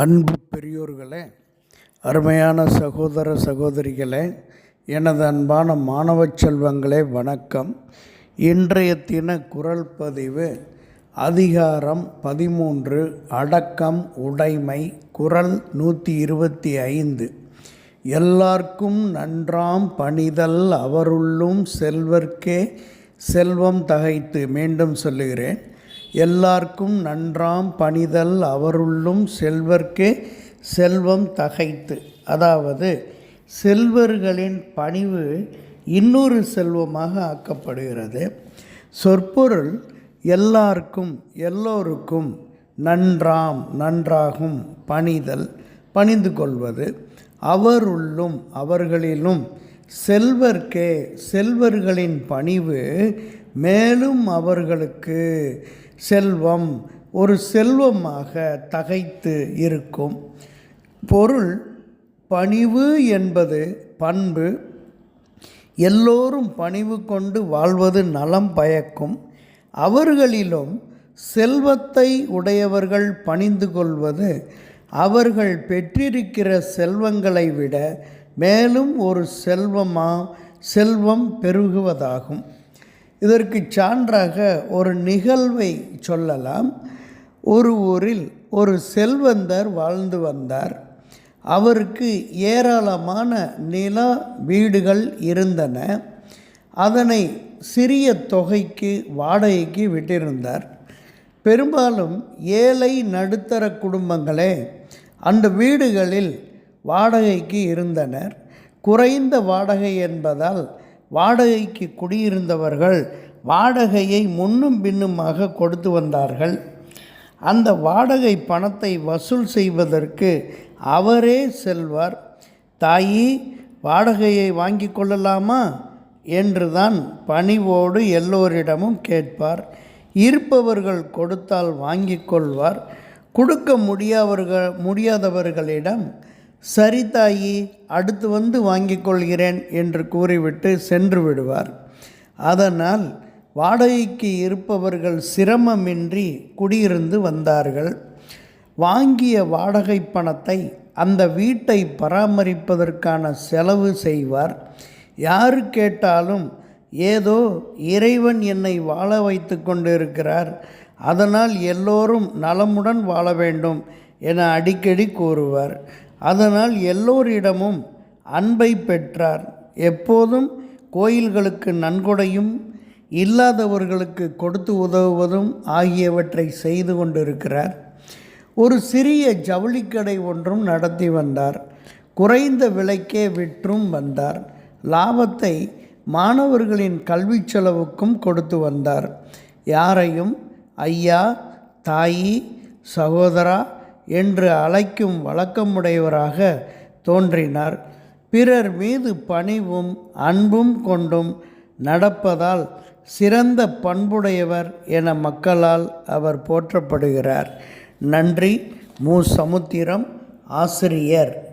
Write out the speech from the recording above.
அன்பு பெரியோர்களே அருமையான சகோதர சகோதரிகளே எனது அன்பான மாணவ செல்வங்களே வணக்கம். இன்றைய தின குரல் பதிவு அதிகாரம் பதிமூன்று அடக்கம் உடைமை குரல் நூற்றி இருபத்தி ஐந்து எல்லார்க்கும் நன்றாம் பணிதல் அவருள்ளும் செல்வர்க்கே செல்வம் தகைத்து மீண்டும் சொல்லுகிறேன். எல்லார்க்கும் நன்றாம் பணிதல் அவருள்ளும் செல்வர்க்கே செல்வம் தகைத்து. அதாவது செல்வர்களின் பணிவு இன்னொரு செல்வமாக ஆக்கப்படுகிறது. சொற்பொருள் எல்லாருக்கும் எல்லோருக்கும் நன்றாம் நன்றாகும் பணிதல் பணிந்து கொள்வது. அவருள்ளும் அவர்களிலும் செல்வர்க்கே செல்வர்களின் பணிவு மேலும் அவர்களுக்கு செல்வம் ஒரு செல்வமாக தகைத்து இருக்கும். பொருள் பணிவு என்பது பண்பு. எல்லோரும் பணிவு கொண்டு வாழ்வது நலம் பயக்கும். அவர்களிலும் செல்வத்தை உடையவர்கள் பணிந்து கொள்வது. அவர்கள் பெற்றிருக்கிற செல்வங்களை விட மேலும் ஒரு செல்வமா செல்வம் பெருகுவதாகும். இதற்கு சான்றாக ஒரு நிகழ்வை சொல்லலாம். ஒரு ஊரில் ஒரு செல்வந்தர் வாழ்ந்து வந்தார். அவருக்கு ஏராளமான நில வீடுகள் இருந்தன. அதனை சிறிய தொகைக்கு வாடகைக்கு விட்டிருந்தார். பெரும்பாலும் ஏழை நடுத்தர குடும்பங்களே அந்த வீடுகளில் வாடகைக்கு இருந்தனர். குறைந்த வாடகை என்பதால் வாடகைக்கு குடியிருந்தவர்கள் வாடகையை முன்னும் பின்னுமாக கொடுத்து வந்தார்கள். அந்த வாடகை பணத்தை வசூல் செய்வதற்கு அவரே செல்வார். தாயி வாடகையை வாங்கி கொள்ளலாமா? என்றுதான் பணிவோடு எல்லோரிடமும் கேட்பார். இருப்பவர்கள் கொடுத்தால் வாங்கி கொள்வார். கொடுக்க முடியாதவர்கள் முடியாதவர்களிடம் சரி தாயி அடுத்து வந்து வாங்கிக் கொள்கிறேன் என்று கூறிவிட்டு சென்று விடுவார். அதனால் வாடகைக்கு இருப்பவர்கள் சிரமமின்றி குடியிருந்து வந்தார்கள். வாங்கிய வாடகை பணத்தை அந்த வீட்டை பராமரிப்பதற்கான செலவு செய்வார். யாரு கேட்டாலும் ஏதோ இறைவன் என்னை வாழ வைத்து கொண்டிருக்கிறார் அதனால் எல்லோரும் நலமுடன் வாழ வேண்டும் என அடிக்கடி கூறுவார். அதனால் எல்லோரிடமும் அன்பை பெற்றார். எப்போதும் கோயில்களுக்கு நன்கொடையும் இல்லாதவர்களுக்கு கொடுத்து உதவுவதும் ஆகியவற்றை செய்து கொண்டிருக்கிறார். ஒரு சிறிய ஜவுளிக்கடை ஒன்றும் நடத்தி வந்தார். குறைந்த விலைக்கே விற்றும் வந்தார். லாபத்தை மாணவர்களின் கல்வி செலவுக்கும் கொடுத்து வந்தார். யாரையும் ஐயா தாயி சகோதரா என்று அழைக்கும் வழக்கமுடையவராக தோன்றினார். பிறர் மீது பணிவும் அன்பும் கொண்டும் நடப்பதால் சிறந்த பண்புடையவர் என மக்களால் அவர் போற்றப்படுகிறார். நன்றி. மு. சமுத்திரம் ஆசிரியர்.